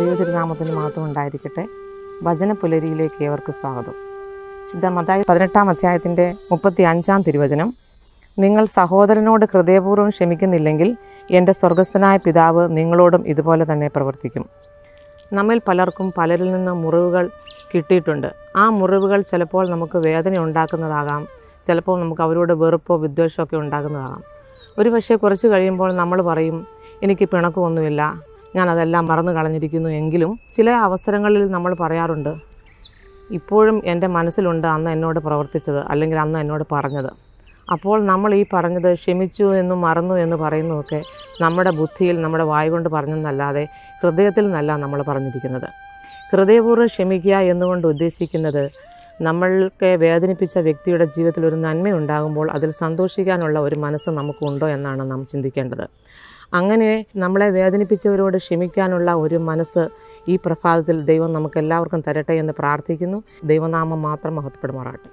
തിരുനാമത്തിന് മാത്രം ഉണ്ടായിരിക്കട്ടെ. വചന പുലരിയിലേക്ക് ഏവർക്ക് സ്വാഗതം. ശുദ്ധ മതായി പതിനെട്ടാം അധ്യായത്തിന്റെ മുപ്പത്തി അഞ്ചാം തിരുവചനം. നിങ്ങൾ സഹോദരനോട് ഹൃദയപൂർവം ക്ഷമിക്കുന്നില്ലെങ്കിൽ എന്റെ സ്വർഗസ്ഥനായ പിതാവ് നിങ്ങളോടും ഇതുപോലെ തന്നെ പ്രവർത്തിക്കും. നമ്മിൽ പലർക്കും പലരിൽ നിന്ന് മുറിവുകൾ കിട്ടിയിട്ടുണ്ട്. ആ മുറിവുകൾ ചിലപ്പോൾ നമുക്ക് വേദന ഉണ്ടാക്കുന്നതാകാം. ചിലപ്പോൾ നമുക്ക് അവരോട് വെറുപ്പോ വിദ്വേഷമോ ഒക്കെ ഉണ്ടാകുന്നതാകാം ഒരു പക്ഷേ കുറച്ച് കഴിയുമ്പോൾ നമ്മൾ പറയും എനിക്ക് പിണക്കമൊന്നുമില്ല. ഞാൻ അതെല്ലാം മറന്നു കളഞ്ഞിരിക്കുന്നു എങ്കിലും ചില അവസരങ്ങളിൽ നമ്മൾ പറയാറുണ്ട് ഇപ്പോഴും എന്റെ മനസ്സിലുണ്ട് അന്ന് എന്നോട് പ്രവർത്തിച്ചത് അല്ലെങ്കിൽ അന്ന് എന്നോട് പറഞ്ഞത്. അപ്പോൾ നമ്മൾ ഈ പറഞ്ഞത് ക്ഷമിച്ചു എന്നും മറന്നു എന്ന് പറയുന്നതൊക്കെ നമ്മുടെ ബുദ്ധിയിൽ നമ്മുടെ വായ കൊണ്ട് പറഞ്ഞെന്നല്ലാതെ ഹൃദയത്തിൽ നിന്നല്ല നമ്മൾ പറഞ്ഞിരിക്കുന്നത്. ഹൃദയപൂർവം ക്ഷമിക്കുക എന്നുകൊണ്ട് ഉദ്ദേശിക്കുന്നത് നമ്മൾക്ക് വേദനിപ്പിച്ച വ്യക്തിയുടെ ജീവിതത്തിൽ ഒരു നന്മയുണ്ടാകുമ്പോൾ അതിൽ സന്തോഷിക്കാനുള്ള ഒരു മനസ്സ് നമുക്കുണ്ടോ എന്നാണ് നാം ചിന്തിക്കേണ്ടത്. അങ്ങനെ നമ്മളെ വേദനിപ്പിച്ചവരോട് ക്ഷമിക്കാനുള്ള ഒരു മനസ്സ് ഈ പ്രഭാതത്തിൽ ദൈവം നമുക്ക് എല്ലാവർക്കും തരട്ടെ എന്ന് പ്രാർത്ഥിക്കുന്നു. ദൈവനാമം മാത്രം മഹത്വപ്പെടുമാറാട്ടെ